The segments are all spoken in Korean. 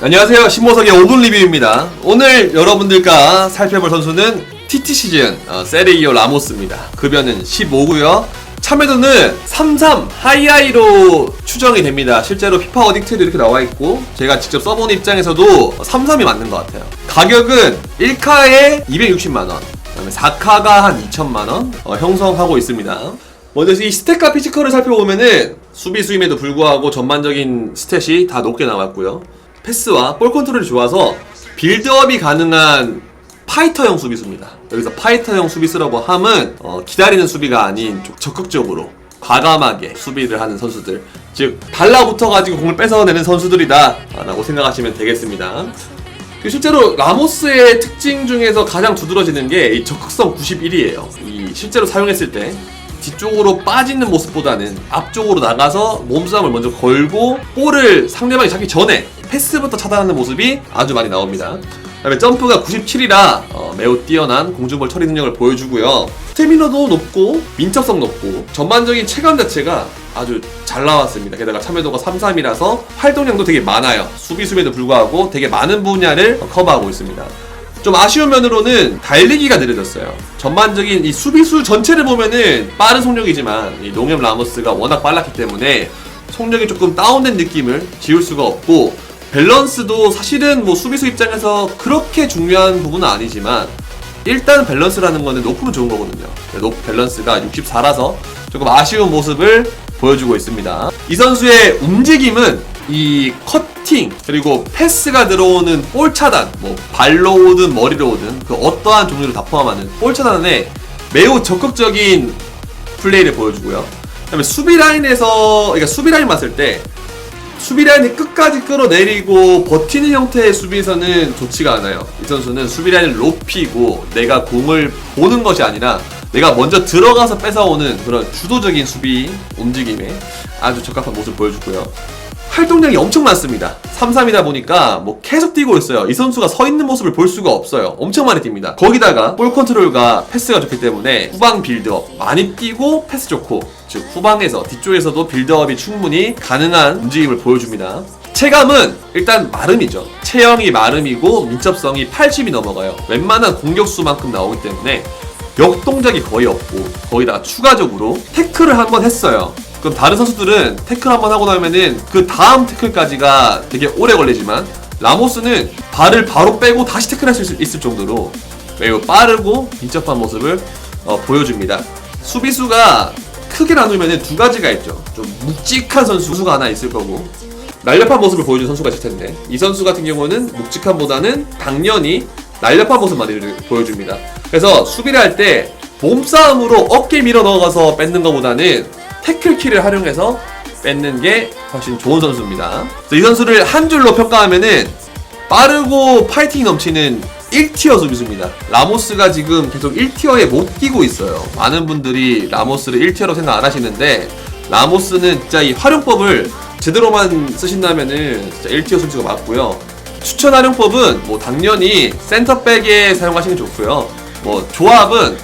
안녕하세요. 신보석의 5분 리뷰입니다. 오늘 여러분들과 살펴볼 선수는 TT 시즌 어, 세레이오 라모스입니다. 급여는 15고요. 참여도는 33 하이하이로 추정이 됩니다. 실제로 피파 어딕트에도 이렇게 나와 있고 제가 직접 써본 입장에서도 33이 맞는 것 같아요. 가격은 1카에 260만 원, 그다음에 4카가 한 2천만 원 어, 형성하고 있습니다. 먼저 이 스탯과 피지컬을 살펴보면은 수비 수임에도 불구하고 전반적인 스탯이 다 높게 나왔고요. 패스와 볼 컨트롤이 좋아서 빌드업이 가능한 파이터형 수비수입니다. 여기서 파이터형 수비수라고 함은 어, 기다리는 수비가 아닌 좀 적극적으로 과감하게 수비를 하는 선수들 즉 달라붙어가지고 공을 뺏어내는 선수들이다 라고 생각하시면 되겠습니다. 그 실제로 라모스의 특징 중에서 가장 두드러지는 게 이 적극성 91이에요. 이 실제로 사용했을 때 뒤쪽으로 빠지는 모습보다는 앞쪽으로 나가서 몸싸움을 먼저 걸고 볼을 상대방이 잡기 전에 패스부터 차단하는 모습이 아주 많이 나옵니다. 그다음에 점프가 97이라 매우 뛰어난 공중볼 처리 능력을 보여주고요. 스태미너도 높고 민첩성 높고 전반적인 체감 자체가 아주 잘 나왔습니다. 게다가 참여도가 33이라서 활동량도 되게 많아요. 수비수에도 불구하고 되게 많은 분야를 커버하고 있습니다. 좀 아쉬운 면으로는 달리기가 느려졌어요. 전반적인 이 수비수 전체를 보면은 빠른 속력이지만 이 농협 라모스가 워낙 빨랐기 때문에 속력이 조금 다운된 느낌을 지울 수가 없고 밸런스도 사실은 뭐 수비수 입장에서 그렇게 중요한 부분은 아니지만 일단 밸런스라는 거는 높으면 좋은 거거든요. 높 밸런스가 64라서 조금 아쉬운 모습을 보여주고 있습니다. 이 선수의 움직임은 이 커팅 그리고 패스가 들어오는 볼 차단 뭐 발로 오든 머리로 오든 그 어떠한 종류를 다 포함하는 볼 차단에 매우 적극적인 플레이를 보여주고요. 그다음에 수비 라인에서 그러니까 수비 라인 봤을 때 수비 라인을 끝까지 끌어내리고 버티는 형태의 수비에서는 좋지가 않아요. 이 선수는 수비 라인을 높이고 내가 공을 보는 것이 아니라 내가 먼저 들어가서 뺏어오는 그런 주도적인 수비 움직임에 아주 적합한 모습을 보여주고요. 활동량이 엄청 많습니다. 3-3이다 보니까 뭐 계속 뛰고 있어요. 이 선수가 서 있는 모습을 볼 수가 없어요. 엄청 많이 뜁니다. 거기다가 볼 컨트롤과 패스가 좋기 때문에 후방 빌드업 많이 뛰고 패스 좋고 즉 후방에서 뒤쪽에서도 빌드업이 충분히 가능한 움직임을 보여줍니다. 체감은 일단 마름이죠. 체형이 마름이고 민첩성이 80이 넘어가요. 웬만한 공격수만큼 나오기 때문에 역동작이 거의 없고 거기다가 추가적으로 태클을 한 번 했어요. 그럼 다른 선수들은 태클 한번 하고 나면은 그 다음 태클까지가 되게 오래 걸리지만 라모스는 발을 바로 빼고 다시 태클할 수 있을, 있을 정도로 매우 빠르고 민첩한 모습을 어, 보여줍니다. 수비수가 크게 나누면 두 가지가 있죠. 좀 묵직한 선수가 하나 있을 거고 날렵한 모습을 보여주는 선수가 있을 텐데 이 선수 같은 경우는 묵직함보다는 당연히 날렵한 모습 많이 보여줍니다. 그래서 수비를 할 때 몸싸움으로 어깨 밀어 넣어가서 뺏는 것보다는 태클키를 활용해서 뺏는 게 훨씬 좋은 선수입니다. 이 선수를 한 줄로 평가하면은 빠르고 파이팅 넘치는 1티어 수비수입니다. 라모스가 지금 계속 1티어에 못 끼고 있어요. 많은 분들이 라모스를 1티어로 생각 안 하시는데 라모스는 진짜 이 활용법을 제대로만 쓰신다면은 진짜 1티어 수비수가 맞고요. 추천 활용법은 뭐 당연히 센터백에 사용하시는 게 좋고요. 뭐 조합은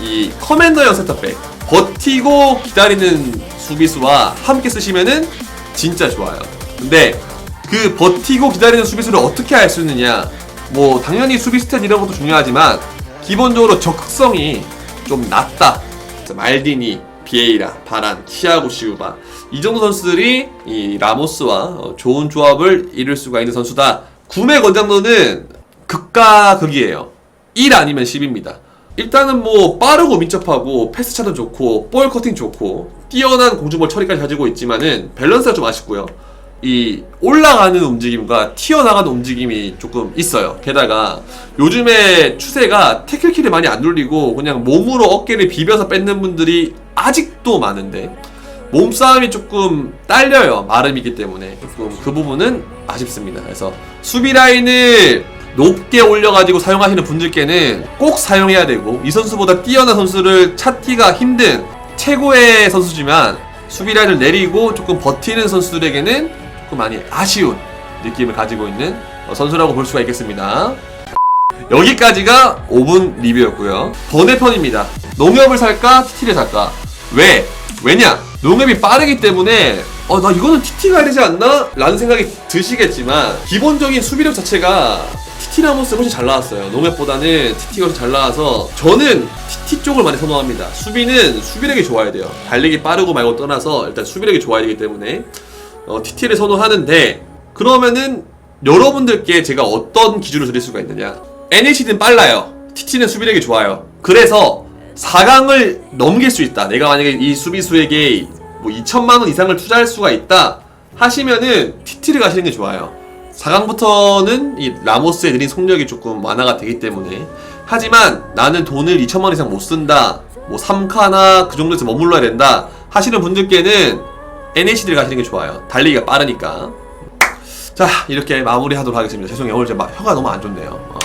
이 커맨더형 센터백 버티고 기다리는 수비수와 함께 쓰시면은 진짜 좋아요. 근데 그 버티고 기다리는 수비수를 어떻게 할 수 있느냐? 뭐 당연히 수비 스탯 이런 것도 중요하지만 기본적으로 적극성이 좀 낮다. 말디니, 비에이라, 바란, 티아고 시우바 이 정도 선수들이 이 라모스와 어, 좋은 조합을 이룰 수가 있는 선수다. 구매 권장도는 극과 극이에요. 1 아니면 10입니다. 일단은 뭐 빠르고 민첩하고 패스 차도 좋고 볼 커팅 좋고 뛰어난 공중볼 처리까지 가지고 있지만은 밸런스가 좀 아쉽고요. 이 올라가는 움직임과 튀어나가는 움직임이 조금 있어요. 게다가 요즘에 추세가 태클킬이 많이 안 눌리고 그냥 몸으로 어깨를 비벼서 뺏는 분들이 아직도 많은데 몸싸움이 조금 딸려요. 마름이기 때문에 조금 그 부분은 아쉽습니다. 그래서 수비 라인을 높게 올려가지고 사용하시는 분들께는 꼭 사용해야 되고 이 선수보다 뛰어난 선수를 찾기가 힘든 최고의 선수지만 수비 라인을 내리고 조금 버티는 선수들에게는 조금 많이 아쉬운 느낌을 가지고 있는 어, 선수라고 볼 수가 있겠습니다. 여기까지가 5분 리뷰였고요. 번외편입니다. 농협을 살까? TT를 살까? 왜? 왜냐? 농협이 빠르기 때문에 어, 나 이거는 TT 가야 되지 않나? 라는 생각이 드시겠지만, 기본적인 수비력 자체가 TT 라모스 훨씬 잘 나왔어요. 노맵보다는 훨씬 잘 나와서, 저는 TT 쪽을 많이 선호합니다. 수비는 수비력이 좋아야 돼요. 달리기 빠르고 말고 떠나서, 일단 수비력이 좋아야 되기 때문에, 어, TT를 선호하는데, 그러면은, 여러분들께 제가 어떤 기준을 드릴 수가 있느냐. NH는 빨라요. TT는 수비력이 좋아요. 그래서, 4강을 넘길 수 있다. 내가 만약에 이 수비수에게 뭐 2천만 원 이상을 투자할 수가 있다 하시면은 TT를 가시는 게 좋아요. 4강부터는 이 라모스의 느린 속력이 조금 완화가 되기 때문에 하지만 나는 돈을 2천만 원 이상 못 쓴다. 뭐 3카나 그 정도에서 머물러야 된다 하시는 분들께는 NHD를 가시는 게 좋아요. 달리기가 빠르니까. 자 이렇게 마무리하도록 하겠습니다. 죄송해요 오늘 제 마- 혀가 너무 안 좋네요.